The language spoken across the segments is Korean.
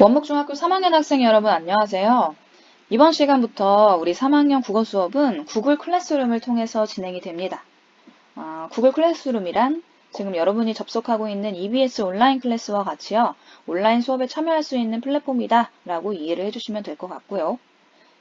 원목중학교 3학년 학생 여러분 안녕하세요. 이번 시간부터 우리 3학년 국어 수업은 구글 클래스룸을 통해서 진행이 됩니다. 아, 구글 클래스룸이란 지금 여러분이 접속하고 있는 EBS 온라인 클래스와 같이요. 온라인 수업에 참여할 수 있는 플랫폼이다 라고 이해를 해주시면 될 것 같고요.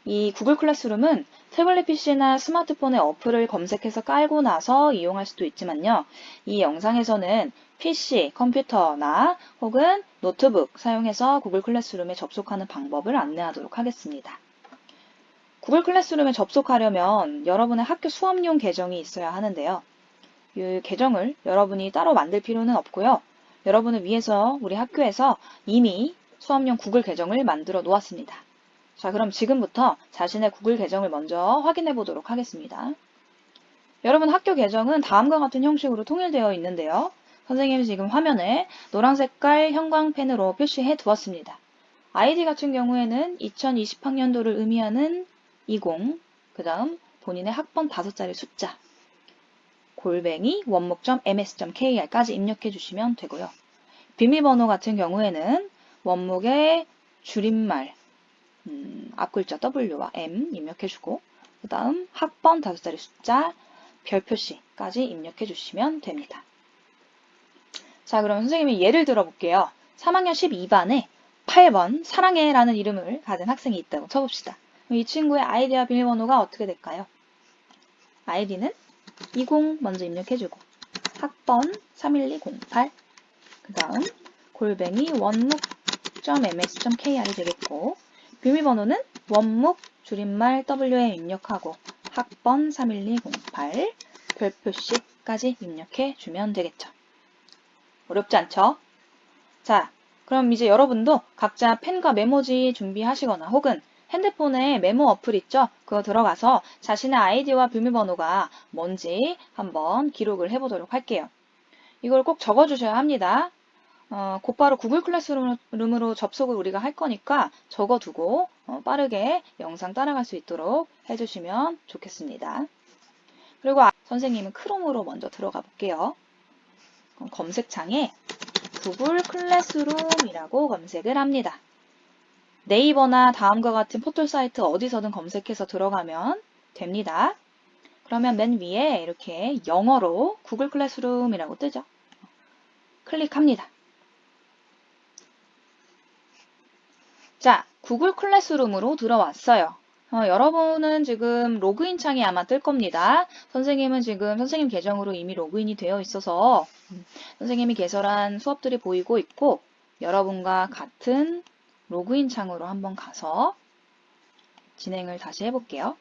이 구글 클래스룸은 태블릿 PC나 스마트폰의 어플을 검색해서 깔고 나서 이용할 수도 있지만요. 이 영상에서는 PC, 컴퓨터나 혹은 노트북 사용해서 구글 클래스룸에 접속하는 방법을 안내하도록 하겠습니다. 구글 클래스룸에 접속하려면 여러분의 학교 수업용 계정이 있어야 하는데요. 이 계정을 여러분이 따로 만들 필요는 없고요. 여러분을 위해서 우리 학교에서 이미 수업용 구글 계정을 만들어 놓았습니다. 자, 그럼 지금부터 자신의 구글 계정을 먼저 확인해 보도록 하겠습니다. 여러분 학교 계정은 다음과 같은 형식으로 통일되어 있는데요. 선생님이 지금 화면에 노란 색깔 형광펜으로 표시해 두었습니다. 아이디 같은 경우에는 2020학년도를 의미하는 20, 그 다음 본인의 학번 다섯 자리 숫자, 골뱅이 원목.ms.kr까지 입력해 주시면 되고요. 비밀번호 같은 경우에는 원목의 줄임말, 음, 앞글자 W와 M 입력해주고 그 다음 학번 다섯 자리 숫자 별표시까지 입력해 주시면 됩니다. 자 그럼 선생님이 예를 들어 볼게요. 3학년 12반에 8번 사랑해라는 이름을 가진 학생이 있다고 쳐봅시다. 이 친구의 아이디와 비밀번호가 어떻게 될까요? 아이디는 20 먼저 입력해주고 학번 31208 그 다음 골뱅이 원목.ms.kr이 되겠고 비밀번호는 원목 줄임말 WM 입력하고 학번 31208 별표씩까지 입력해 주면 되겠죠. 어렵지 않죠? 자, 그럼 이제 여러분도 각자 펜과 메모지 준비하시거나 혹은 핸드폰에 메모 어플 있죠? 그거 들어가서 자신의 아이디와 비밀번호가 뭔지 한번 기록을 해보도록 할게요. 이걸 꼭 적어주셔야 합니다. 어, 곧바로 구글 클래스룸으로 접속을 우리가 할 거니까 적어두고 어, 빠르게 영상 따라갈 수 있도록 해주시면 좋겠습니다. 그리고 아, 선생님은 크롬으로 먼저 들어가 볼게요. 검색창에 구글 클래스룸이라고 검색을 합니다. 네이버나 다음과 같은 포털 사이트 어디서든 검색해서 들어가면 됩니다. 그러면 맨 위에 이렇게 영어로 구글 클래스룸이라고 뜨죠. 클릭합니다. 자, 구글 클래스룸으로 들어왔어요. 어, 여러분은 지금 로그인 창이 아마 뜰 겁니다. 선생님은 지금 선생님 계정으로 이미 로그인이 되어 있어서 음, 선생님이 개설한 수업들이 보이고 있고 여러분과 같은 로그인 창으로 한번 가서 진행을 다시 해볼게요.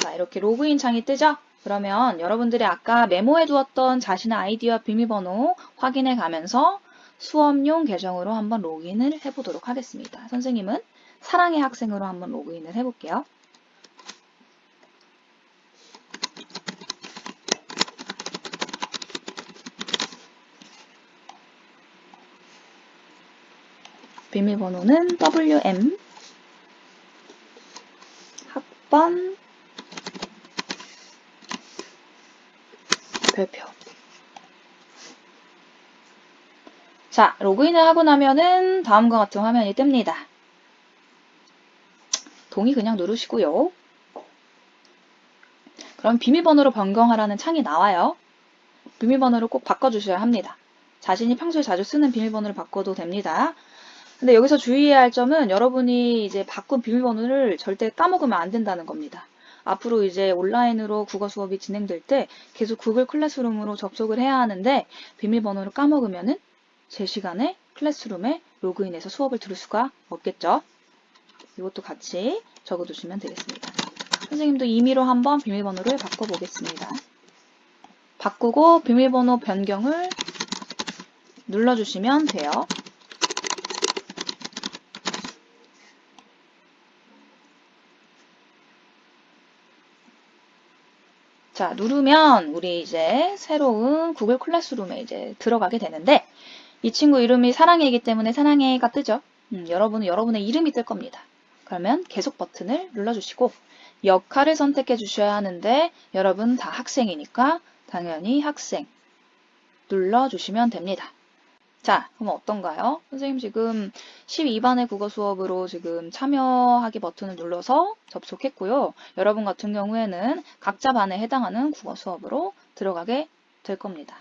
자, 이렇게 로그인 창이 뜨죠? 그러면 여러분들이 아까 메모해 두었던 자신의 아이디와 비밀번호 확인해 가면서 수업용 계정으로 한번 로그인을 해보도록 하겠습니다. 선생님은 사랑의 학생으로 한번 로그인을 해볼게요. 비밀번호는 WM 학번 별표 자, 로그인을 하고 나면은 다음과 같은 화면이 뜹니다. 동의 그냥 누르시고요. 그럼 비밀번호로 변경하라는 창이 나와요. 비밀번호를 꼭 바꿔주셔야 합니다. 자신이 평소에 자주 쓰는 비밀번호를 바꿔도 됩니다. 근데 여기서 주의해야 할 점은 여러분이 이제 바꾼 비밀번호를 절대 까먹으면 안 된다는 겁니다. 앞으로 이제 온라인으로 국어 수업이 진행될 때 계속 구글 클래스룸으로 접속을 해야 하는데 비밀번호를 까먹으면은 제 시간에 클래스룸에 로그인해서 수업을 들을 수가 없겠죠. 이것도 같이 적어두시면 되겠습니다. 선생님도 임의로 한번 비밀번호를 바꿔보겠습니다. 바꾸고 비밀번호 변경을 눌러주시면 돼요. 자, 누르면 우리 이제 새로운 구글 클래스룸에 이제 들어가게 되는데 이 친구 이름이 사랑해이기 때문에 사랑해가 뜨죠. 음, 여러분은 여러분의 이름이 뜰 겁니다. 그러면 계속 버튼을 눌러주시고 역할을 선택해 주셔야 하는데 여러분 다 학생이니까 당연히 학생 눌러주시면 됩니다. 자, 그럼 어떤가요? 선생님 지금 12반의 국어 수업으로 지금 참여하기 버튼을 눌러서 접속했고요. 여러분 같은 경우에는 각자 반에 해당하는 국어 수업으로 들어가게 될 겁니다.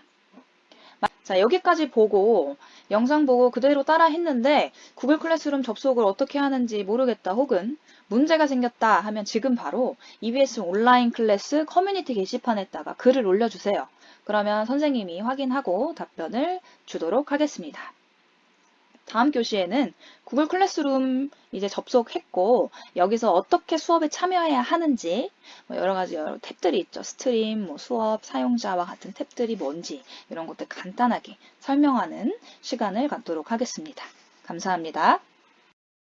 자, 여기까지 보고 영상 보고 그대로 따라 했는데 구글 클래스룸 접속을 어떻게 하는지 모르겠다 혹은 문제가 생겼다 하면 지금 바로 EBS 온라인 클래스 커뮤니티 게시판에다가 글을 올려주세요. 그러면 선생님이 확인하고 답변을 주도록 하겠습니다. 다음 교시에는 구글 클래스룸 이제 접속했고 여기서 어떻게 수업에 참여해야 하는지 뭐 여러 가지 여러 탭들이 있죠. 스트림, 뭐 수업, 사용자와 같은 탭들이 뭔지 이런 것들 간단하게 설명하는 시간을 갖도록 하겠습니다. 감사합니다.